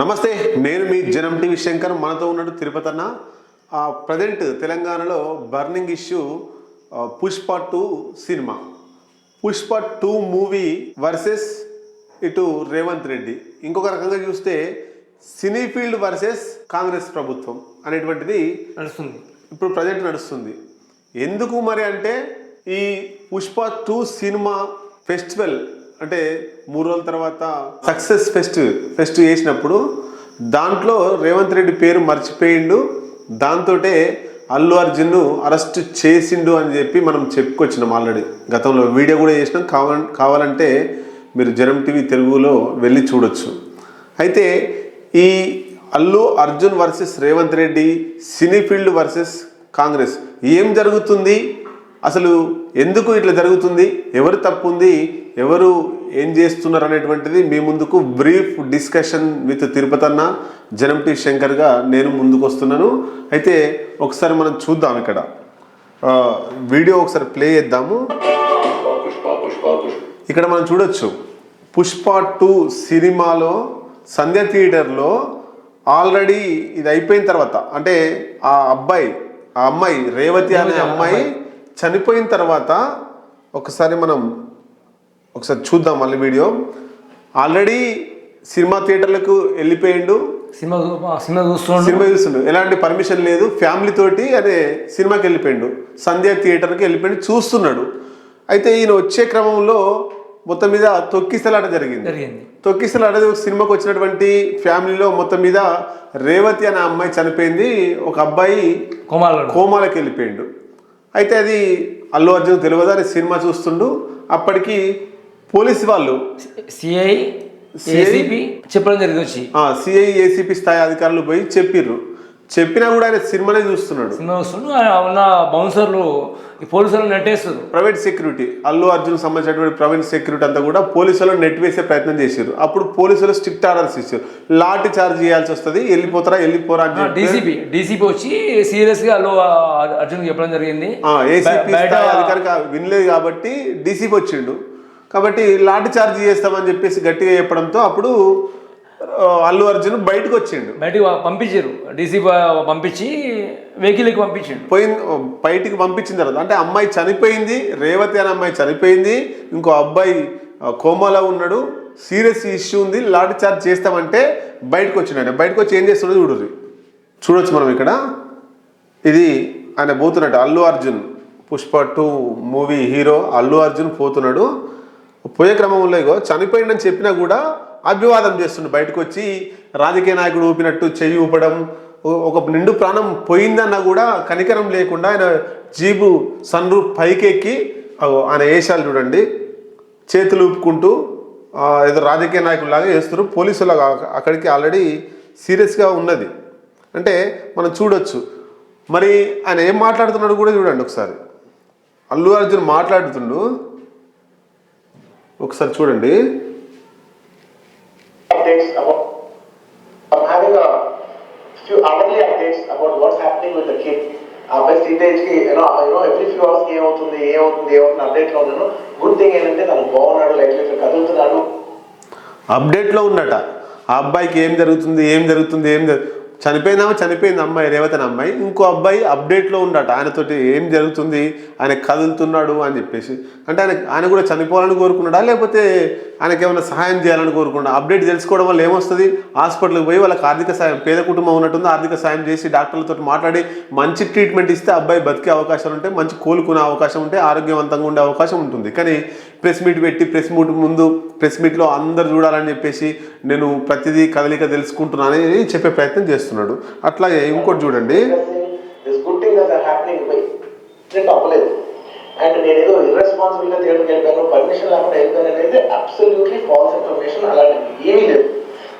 నమస్తే నేను మీ జనం టీవీ శంకర్ మనతో ఉన్నాడు తిరుపతి అన్న. ప్రజెంట్ తెలంగాణలో burning issue Pushpa two cinema. Pushpa two movie versus ఇటు రేవంత్ రెడ్డి. ఇంకొక రకంగా చూస్తే సినీ ఫీల్డ్ వర్సెస్ కాంగ్రెస్ ప్రభుత్వం అనేటువంటిది నడుస్తుంది. ఇప్పుడు ప్రజెంట్ నడుస్తుంది. ఎందుకు మరి అంటే ఈ పుష్ప టూ సినిమా ఫెస్టివల్ అంటే మూడు రోజుల తర్వాత సక్సెస్ ఫెస్ట్ ఫెస్ట్ చేసినప్పుడు దాంట్లో రేవంత్ రెడ్డి పేరు మర్చిపోయిండు. దాంతోటే అల్లు అర్జున్ను అరెస్ట్ చేసిండు అని చెప్పి మనం చెప్పుకొచ్చినాం ఆల్రెడీ. గతంలో వీడియో కూడా చేసినాం. కావాల కావాలంటే మీరు జనం టీవీ తెలుగులో వెళ్ళి చూడొచ్చు. అయితే ఈ Allu Arjun versus Revanth Reddy cine field versus Congress ఏం జరుగుతుంది? అసలు ఎందుకు ఇట్లా జరుగుతుంది? ఎవరు తప్పు ఉంది ఎవరు ఏం చేస్తున్నారు అనేటువంటిది మీ ముందుకు బ్రీఫ్ డిస్కషన్ విత్ తిరుపతి అన్న జనం టీ శంకర్గా నేను ముందుకు వస్తున్నాను అయితే ఒకసారి మనం చూద్దాం ఇక్కడ. వీడియో ఒకసారి ప్లే చేద్దాము. ఇక్కడ మనం చూడొచ్చు. పుష్ప టూ సినిమాలో సంధ్య థియేటర్లో ఆల్రెడీ ఇది అయిపోయిన తర్వాత అంటే ఆ అబ్బాయి ఆ అమ్మాయి రేవతి అనే అమ్మాయి. చనిపోయిన తర్వాత ఒకసారి మనం ఒకసారి చూద్దాం మళ్ళీ వీడియో. ఆల్రెడీ సినిమా థియేటర్లకు వెళ్ళిపోయిండు. సినిమా సినిమా చూస్తుండు. సినిమా చూస్తుండు. ఎలాంటి పర్మిషన్ లేదు. ఫ్యామిలీ తోటి అదే సినిమాకి వెళ్ళిపోయిండు. సంధ్య థియేటర్కి వెళ్ళిపోయిండు. చూస్తున్నాడు. అయితే ఈయన వచ్చే క్రమంలో మొత్తం మీద తొక్కిసలాట జరిగింది. జరిగింది. తొక్కిసలాట సినిమాకి వచ్చినటువంటి ఫ్యామిలీలో మొత్తం మీద రేవతి అనే అమ్మాయి చనిపోయింది. ఒక అబ్బాయి కోమాలు కోమాలకు వెళ్ళిపోయిండు. అయితే అది అల్లు అర్జున్ తెలియదు అని సినిమా చూస్తుండు. అప్పటికి పోలీసు వాళ్ళు సిఐ ఏసీపీ చెప్పడం జరిగింది వచ్చి సిఐ ఏసీపీ స్థాయి అధికారులు పోయి చెప్పిర్రు. చెప్పినా కూడా ఆయన సినిమానే చూస్తున్నాడు. సినిమా చూస్తుండు ఆ ఉన్న బౌన్సర్లు ఈ పోలీసులు నెట్టేస్తారు ప్రైవేట్ సెక్యూరిటీ అల్లు అర్జున్ సంబంధించినటువంటి ప్రైవేట్ సెక్యూరిటీ అంతా కూడా పోలీసులు నెట్ వేసే ప్రయత్నం చేశారు. అప్పుడు పోలీసులు స్ట్రిక్ట్ ఆర్డర్స్ ఇచ్చారు. లాఠీ చార్జ్ చేయాల్సి వస్తుంది వెళ్ళిపోతారా వెళ్ళిపోరా అని డీసీపీ డీసీపీ వచ్చి సీరియస్గా అల్లు అర్జున్ చెప్పడం జరిగింది. ఏసీపీ బయట స్థాయి అధికారి కా- వినలేదు కాబట్టి డీసీపీ వచ్చిండు. కాబట్టి లాఠీ చార్జ్ చేస్తామని చెప్పేసి గట్టిగా చెప్పడంతో అప్పుడు అల్లు అర్జున్ బయటకు వచ్చిండు. బయటకు పంపించారు. డీసీపీ పంపించి వెహికల్కి పంపించిండు. పోయిన బయటికి పంపించిన తర్వాత అంటే అమ్మాయి చనిపోయింది రేవతి అనే అమ్మాయి చనిపోయింది ఇంకో అబ్బాయి కోమాలో ఉన్నాడు సీరియస్ ఇష్యూ ఉంది లాఠీ చార్జ్ చేస్తామంటే బయటకు వచ్చినాడు బయటకు వచ్చి ఏం చేస్తున్నాడు చూడరు చూడొచ్చు మనం ఇక్కడ. ఇది ఆయన పోతున్నాడు Allu Arjun Pushpa two movie hero Allu Arjun పోతున్నాడు. పోయే క్రమంలో ఇగో చనిపోయిందని చెప్పినా కూడా అభివాదం చేస్తుండు. బయటకు వచ్చి రాజకీయ నాయకుడు ఊపినట్టు చెయ్యి ఊపడం ఓ- ఒక నిండు ప్రాణం పోయిందన్నా కూడా కనికరం లేకుండా ఆయన జీబు సన్ రూఫ్ పైకెక్కి ఆయన వేషాలు చూడండి చేతులు ఊపుకుంటూ ఏదో రాజకీయ నాయకుల్లాగా వేస్తారు పోలీసులు అక్కడికి ఆల్రెడీ సీరియస్గా ఉన్నది. అంటే మనం చూడొచ్చు. మరి ఆయన ఏం మాట్లాడుతున్నాడు కూడా చూడండి ఒకసారి. అల్లు అర్జున్ మాట్లాడుతుండు. ఒకసారి చూడండి. Updates about I'm having a few hourly updates about what's happening with the kid. అబ్బాయి స్టేజ్కి యూనో యూనో ఎవ్రీ ఫ్యూ అవర్స్కి ఏమవుతుంది ఏమవుతుంది ఏమవుతుంది అప్డేట్లో ఉన్నాను. గుడ్ థింగ్ ఏంటంటే తను బాగున్నాడు లైక్ లైఫ్ కదులుతున్నాడు. అప్డేట్లో ఉన్నట. ఆ అబ్బాయికి ఏం జరుగుతుంది ఏం జరుగుతుంది ఏం జరుగుతుంది చనిపోయిందామా చనిపోయింది అమ్మాయి రేవతి అమ్మాయి. ఇంకో అబ్బాయి అప్డేట్లో ఉండట. ఆయనతోటి ఏం జరుగుతుంది? ఆయన కదులుతున్నాడు అని చెప్పేసి. అంటే ఆయన ఆయన కూడా చనిపోవాలని కోరుకున్నాడా? లేకపోతే ఆయనకి ఏమైనా సహాయం చేయాలని కోరుకున్నాడా? అప్డేట్ తెలుసుకోవడం వల్ల ఏమొస్తుంది? హాస్పిటల్కి పోయి వాళ్ళకి ఆర్థిక సాయం పేద కుటుంబం ఉన్నట్టుంది ఆర్థిక సాయం చేసి డాక్టర్లతో మాట్లాడి మంచి ట్రీట్మెంట్ ఇస్తే అబ్బాయి బతికే అవకాశాలు ఉంటాయి మంచి కోలుకునే అవకాశం ఉంటే ఆరోగ్యవంతంగా ఉండే అవకాశం ఉంటుంది. కానీ ప్రెస్ మీట్ పెట్టి ప్రెస్ మీట్ ముందు ప్రెస్ మీట్లో అందరు చూడాలని చెప్పేసి నేను ప్రతిదీ కదలిక తెలుసుకుంటున్నాను అని చెప్పే ప్రయత్నం చేస్తున్నాడు. అట్లాగే ఇంకోటి చూడండి. This good thing are happening by తప్పలేదు అండ్ నేను ఏదో ఇర్రెస్పాన్సిబుల్గా థియేటర్కి వెళ్ళిపోయాను. పర్మిషన్ లేకుండా వెళ్ళిపోయాను అనేది అబ్సల్యూట్లీ ఫాల్స్ ఇన్ఫర్మేషన్ అలాంటిది ఏమీ లేదు.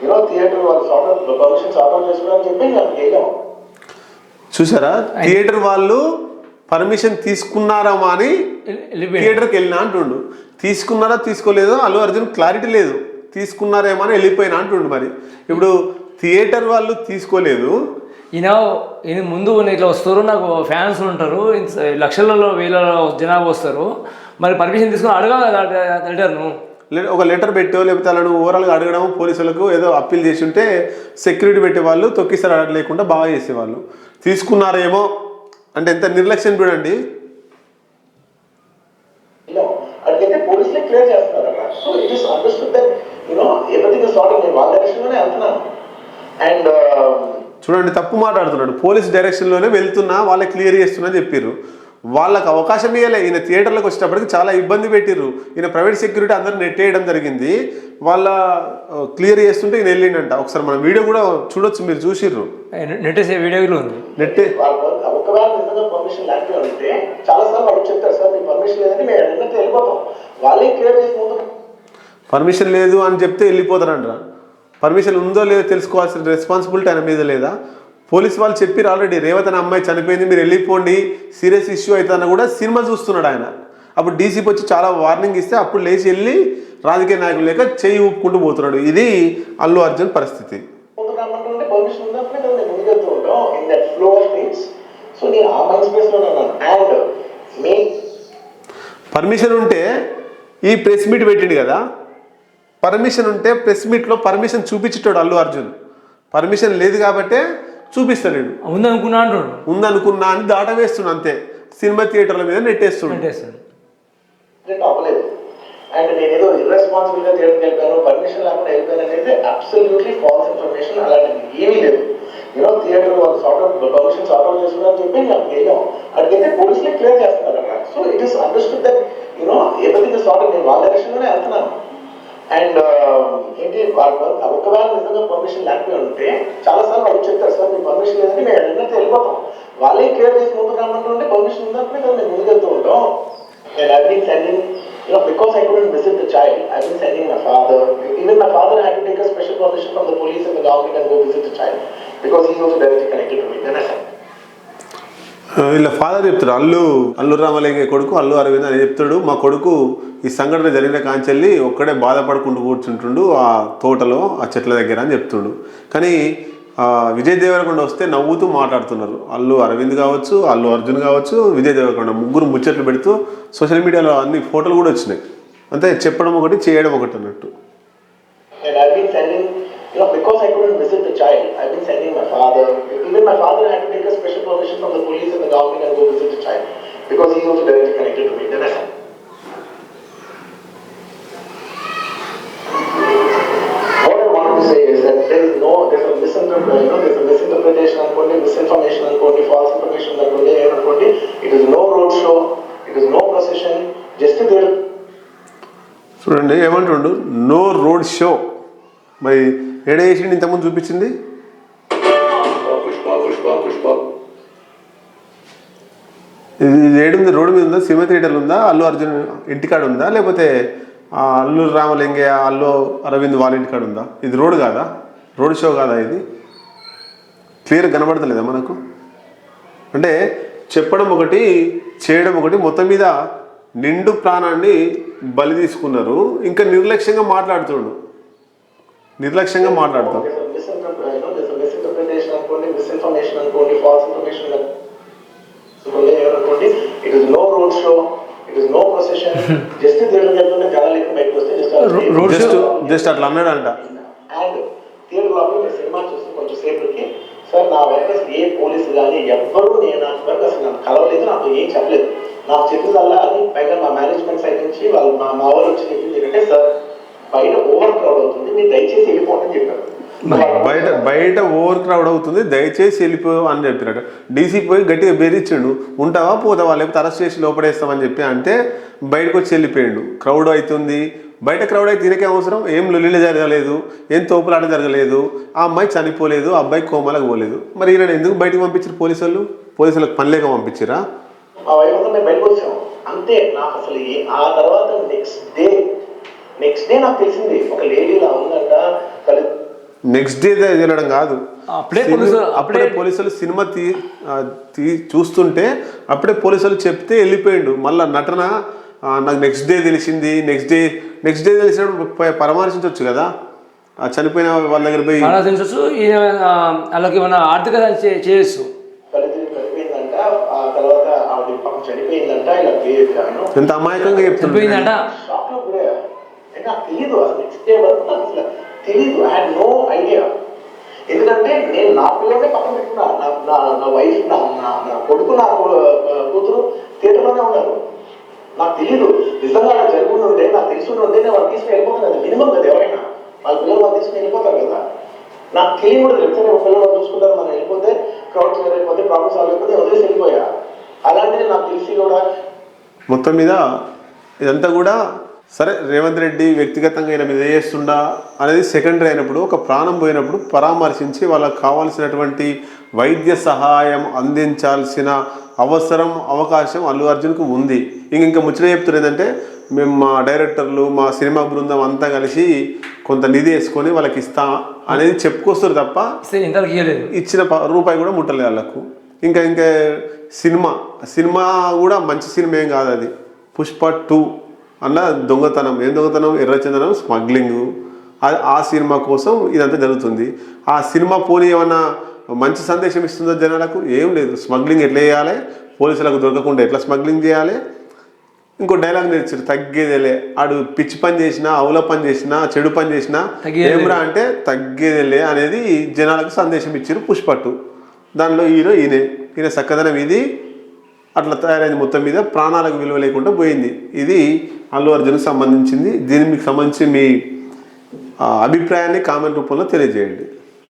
యూనో థియేటర్ వాళ్ళు సార్ట్ పర్మిషన్ సార్ట్ అవుట్ చేసుకోవడానికి చెప్పి వెళ్ళాము చూసారా? థియేటర్ వాళ్ళు పర్మిషన్ తీసుకున్నారమ్మా అని థియేటర్కి వెళ్ళినా అంటుండు తీసుకున్నారా తీసుకోలేదో? అల్లు అర్జున్ క్లారిటీ లేదు. తీసుకున్నారేమో అని వెళ్ళిపోయినా అంటుండు మరి. ఇప్పుడు థియేటర్ వాళ్ళు తీసుకోలేదు. ఈయన ఈయన ముందు ఇట్లా వస్తారు నాకు ఫ్యాన్స్ ఉంటారు లక్షలలో వేలలో జనాభా వస్తారు. మరి పర్మిషన్ తీసుకుని అడగా రిటర్న్ లే- ఒక లెటర్ పెట్టో లేకపోతే వాళ్ళను ఓవరాల్గా అడగడం పోలీసులకు ఏదో అప్పీల్ చేసి ఉంటే సెక్యూరిటీ పెట్టేవాళ్ళు తొక్కిసారి అడగలేకుండా బాగా చేసేవాళ్ళు. తీసుకున్నారేమో అంటే ఎంత నిర్లక్ష్యం చూడండి ఇలా అడిగితే క్లియర్ చేస్తున్నారు అక్కడ so it is understood that you know everything is sort నేను వాళ్ళ డైరెక్షన్లోనే వెళ్తున్నాను అండ్ చూడండి తప్పు మాట్లాడుతున్నాడు. పోలీస్ డైరెక్షన్లోనే వెళ్తున్నా వాళ్ళే క్లియర్ చేస్తున్నా చెప్పారు వాళ్ళకి అవకాశం ఇవ్వలే ఈయన థియేటర్లకు వచ్చేటప్పటికి చాలా ఇబ్బంది పెట్టిర్రు. ఈయన ప్రైవేట్ సెక్యూరిటీ అందరు నెట్టేయడం జరిగింది. వాళ్ళ క్లియర్ చేస్తుంటే ఈయన వెళ్ళిండంట. ఒకసారి మన వీడియో కూడా చూడొచ్చు మీరు చూసిర్రు. నెట్టేసే వీడియోలో ఉంది. నెట్టే. ఒకవేళ పర్మిషన్ లేకపోయి ఉంటే చాలా సార్లు వాళ్ళు చెప్తారు సార్ మీ పర్మిషన్ లేదంటే మేము వెళ్ళిపోతాం. పర్మిషన్ లేదు అని చెప్తే వెళ్ళిపోతారంట పర్మిషన్ ఉందో లేదో తెలుసుకోవాల్సిన రెస్పాన్సిబిలిటీ ఆయన మీద లేదా? పోలీస్ వాళ్ళు చెప్పారు ఆల్రెడీ రేవతి అనే అమ్మాయి చనిపోయింది మీరు వెళ్ళిపోండి సీరియస్ ఇష్యూ అవుతుందని కూడా సినిమా చూస్తున్నాడు ఆయన. అప్పుడు డీసీపీ వచ్చి చాలా వార్నింగ్ ఇస్తే అప్పుడు లేచి వెళ్ళి రాజకీయ నాయకులు లేక చేయి ఊపుకుంటూ పోతున్నాడు. ఇది అల్లు అర్జున్ పరిస్థితి. పర్మిషన్ ఉంటాం ఈ ప్రెస్ మీట్ పెట్టిండు కదా? పర్మిషన్ ఉంటే ప్రెస్ మీట్లో పర్మిషన్ చూపించేటాడు అల్లు అర్జున్. పర్మిషన్ లేదు కాబట్టే చూపిస్తలేడు. ఉందనుకున్నా అంటున్నాడు. ఉందనుకున్నా అని దాట వేస్తున్నా అంతే. సినిమా థియేటర్ల మీద నెట్టేస్తుండు. నెట్టేస్తాడు. నేను అవ్వలేదు అండ్ నేను ఏదో ఇర్రెస్పాన్సిబుల్గా చేయడానికి వెళ్ళిపోయాను పర్మిషన్ లేకుండా వెళ్ళిపోయాను అనేది అబ్సల్యూట్లీ ఫాల్స్ ఇన్ఫర్మేషన్ అలాంటిది ఏమీ లేదు. యూనో థియేటర్ వాళ్ళు sort out permission sort out చేస్తున్నారని చెప్పి నాకు వెళ్ళాం అడిగితే పోలీసులే క్లియర్ చేస్తున్నారు. So it is understood that you know everything is water నేను వాళ్ళ డైరెక్షన్లోనే వెళ్తున్నాను. అండ్ ఏంటి వాళ్ళు ఒకవేళ నిజంగా పర్మిషన్ లేకపోయి ఉంటే చాలా సార్లు వాళ్ళు చెప్తారు సార్ మీకు పర్మిషన్ లేదని మేము వెళ్ళినట్టు వెళ్ళిపోతాం. వాళ్ళే కేర్ చేసి ముందుకు రమ్మంటుంటే పర్మిషన్ ఉందంటే కదా మేము ముందుకెళ్తూ ఉంటాం. నేను అవి been sending you know because I couldn't visit the child I been sending my father even my father had to take special permission from the police and the government and go visit the child because he also directly connected to me then I ఇలా వీళ్ళ father చెప్తాడు అల్లు అల్లు రామలింగయ్య కొడుకు అల్లు అరవింద్ అని చెప్తాడు. మా కొడుకు ఈ సంఘటన జరిగిన కాంచెల్లి ఒక్కడే బాధపడుకుంటూ కూర్చుంటుండు ఆ తోటలో ఆ చెట్ల దగ్గర అని చెప్తుండు. కానీ విజయ్ దేవరకొండ వస్తే నవ్వుతూ మాట్లాడుతున్నారు. అల్లు అరవింద్ కావచ్చు అల్లు అర్జున్ కావచ్చు విజయ్ దేవరకొండ ముగ్గురు ముచ్చట్లు పెడుతూ సోషల్ మీడియాలో అన్ని ఫోటోలు కూడా వచ్చినాయి. అంతే చెప్పడం ఒకటి చేయడం ఒకటి అన్నట్టు and I've been sending, you know, because I couldn't visit the child, I've been sending my father. Even my father had to take a special permission from the police and the government and go visit the child because he's చూడండి ఏమంటుండు? No road show మరి ఏడేషన్ ఇంతకుముందు చూపించింది? ఇది ఇది ఏడుంది road మీద ఉందా? సినిమా థియేటర్లు ఉందా? అల్లు అర్జున్ ఇంటికాడ ఉందా? లేకపోతే అల్లు రామలింగయ్య అల్లు అరవింద్ వాళ్ళ ఇంటికాడ ఉందా? ఇది రోడ్ కాదా? రోడ్ షో కాదా ఇది? క్లియర్ కనబడతలేదా మనకు? అంటే చెప్పడం ఒకటి చేయడం ఒకటి మొత్తం మీద నిండు ప్రాణాన్ని బలి తీసుకున్నారు. ఇంకా నిర్లక్ష్యంగా మాట్లాడుతుండు. నిర్లక్ష్యంగా మాట్లాడతాం. అనుకోండి, it is no road show, it is no procession, just theatre వెళ్తుంటే జనాలు ఎక్కువ బయటకు వస్తే ఆ Ro- road జస్ట్ జస్ట్ అట్లా అన్నాడంట. అండ్ థియేటర్ లోపల మీరు సినిమా చూస్తే కొంచెం సేపటికి సార్ నా వెనక ఏ పోలీసు కానీ ఎవ్వరూ నేను నాకు వరకు అసలు నాకు కలవలేదు నాకు ఏం చెప్పలేదు. నాకు చెప్పిందల్లా అని పైగా మా మేనేజ్మెంట్ సైడ్ నుంచి వాళ్ళు మా మా వాళ్ళు వచ్చి చెప్పింది ఏంటంటే సార్ బయట ఓవర్ క్రౌడ్ అవుతుంది మీరు దయచేసి బయట బయట ఓవర్ క్రౌడ్ అవుతుంది దయచేసి వెళ్ళిపో అని చెప్పినట్టు. డీసీ పోయి గట్టిగా బెదిరించిండు. ఉంటావా పోతావా లేకపోతే అరెస్ట్ చేసి లోపడేస్తామని చెప్పి అంటే బయటకు వచ్చి వెళ్ళిపోయాడు. క్రౌడ్ అవుతుంది. బయట క్రౌడ్ అయితే తినకే అవసరం. ఏం లొల్లిలు జరగలేదు. ఏం తోపులాట జరగలేదు. ఆ అమ్మాయి చనిపోలేదు. ఆ అబ్బాయి కోమలకు పోలేదు. మరి ఈయన ఎందుకు బయటకు పంపించారు పోలీసు వాళ్ళు పోలీసులకు పని లేక పంపించారా అంతే నాకు అసలు ఆ తర్వాత నెక్స్ట్ డే నెక్స్ట్ డే నాకు తెలిసింది ఒక లేడీ ఇలా ఉందంట. కలి నెక్స్ట్ డే వెళ్ళడం కాదు. అప్పుడే పోలీసులు- అప్పుడే పోలీసులు సినిమా తీ తీ చూస్తుంటే అప్పుడే పోలీసులు చెప్తే వెళ్ళిపోయిండు. మళ్ళా నటన నాకు నెక్స్ట్ డే తెలిసింది. నెక్స్ట్ డే నెక్స్ట్ డే తెలిసినప్పుడు పరామర్శించవచ్చు కదా. ఆ చనిపోయిన వాళ్ళ దగ్గర పోయి ఆ, వాళ్ళకి ఏమైనా ఆర్థిక చేయొచ్చు. ఎంత అమాయకంగా చెప్తుండ్రు తెలీదు ఐ హ్యాడ్ నో ఐడియా ఎందుకంటే నేను నా పిల్లలే పక్కన పెట్టుకున్నా. నా నా నా వైఫ్ నా నా నా కొడుకు నా కూతురు థియేటర్లోనే ఉన్నారు. నాకు తెలియదు నిజంగా అలా జరుగుతూ ఉంటే నాకు తెలిసి ఉంటే నేను వాళ్ళు తీసుకుని వెళ్ళిపోతాను కదా మినిమం కదా ఎవరైనా. వాళ్ళ పిల్లలు వాళ్ళు తీసుకుని వెళ్ళిపోతారు కదా. నాకు తెలియదు కూడా చెప్తే నేను పిల్లలు చూసుకుంటారు మనం వెళ్ళిపోతే క్రౌడ్ క్లియర్ అయిపోతే ప్రాబ్లమ్ సాల్వ్ అయిపోతే వదిలేసి వెళ్ళిపోయా. అలాంటిది నాకు తెలిసి కూడా మొత్తం మీద ఇదంతా కూడా సరే రేవంత్ రెడ్డి వ్యక్తిగతంగా ఈయన మీద చేస్తుండా అనేది సెకండరీ అయినప్పుడు ఒక ప్రాణం పోయినప్పుడు పరామర్శించి వాళ్ళకి కావాల్సినటువంటి వైద్య సహాయం అందించాల్సిన అవసరం అవకాశం అల్లు అర్జున్కు ఉంది. ఇంక ఇంకా ముచ్చట చెప్తున్నారు ఏంటంటే మేము మా డైరెక్టర్లు మా సినిమా బృందం అంతా కలిసి కొంత నిధి వేసుకొని వాళ్ళకి ఇస్తా అనేది చెప్పుకొస్తారు తప్ప ఇచ్చిన రూపాయి కూడా ముట్టలేదు వాళ్ళకు. ఇంకా ఇంకా సినిమా సినిమా కూడా మంచి సినిమా ఏం కాదు అది. పుష్ప టూ. అన్న దొంగతనం ఏం దొంగతనం? ఎర్రచందనం స్మగ్లింగ్. ఆ- ఆ సినిమా కోసం ఇదంతా జరుగుతుంది. ఆ సినిమా పోనీ ఏమన్నా మంచి సందేశం ఇస్తుందో జనాలకు? ఏం లేదు. స్మగ్లింగ్ ఎట్లా చేయాలి? పోలీసులకు దొరకకుండా ఎట్లా స్మగ్లింగ్ చేయాలి? ఇంకో డైలాగ్ నేర్చారు తగ్గేదేలే. ఆడు పిచ్చి పని చేసినా అవుల పని చేసినా చెడు పని చేసినా. ఏమ్రా అంటే తగ్గేదేలే అనేది జనాలకు సందేశం ఇచ్చారు పుష్పట్టు. దానిలో హీరో ఈయనే. ఈయన చక్కదనం ఇది. అట్లా తయారైంది మొత్తం మీద ప్రాణాలకు విలువ లేకుండా పోయింది. ఇది అల్లు అర్జున్కి సంబంధించింది. దీనికి సంబంధించి మీ అభిప్రాయాన్ని కామెంట్ రూపంలో తెలియజేయండి.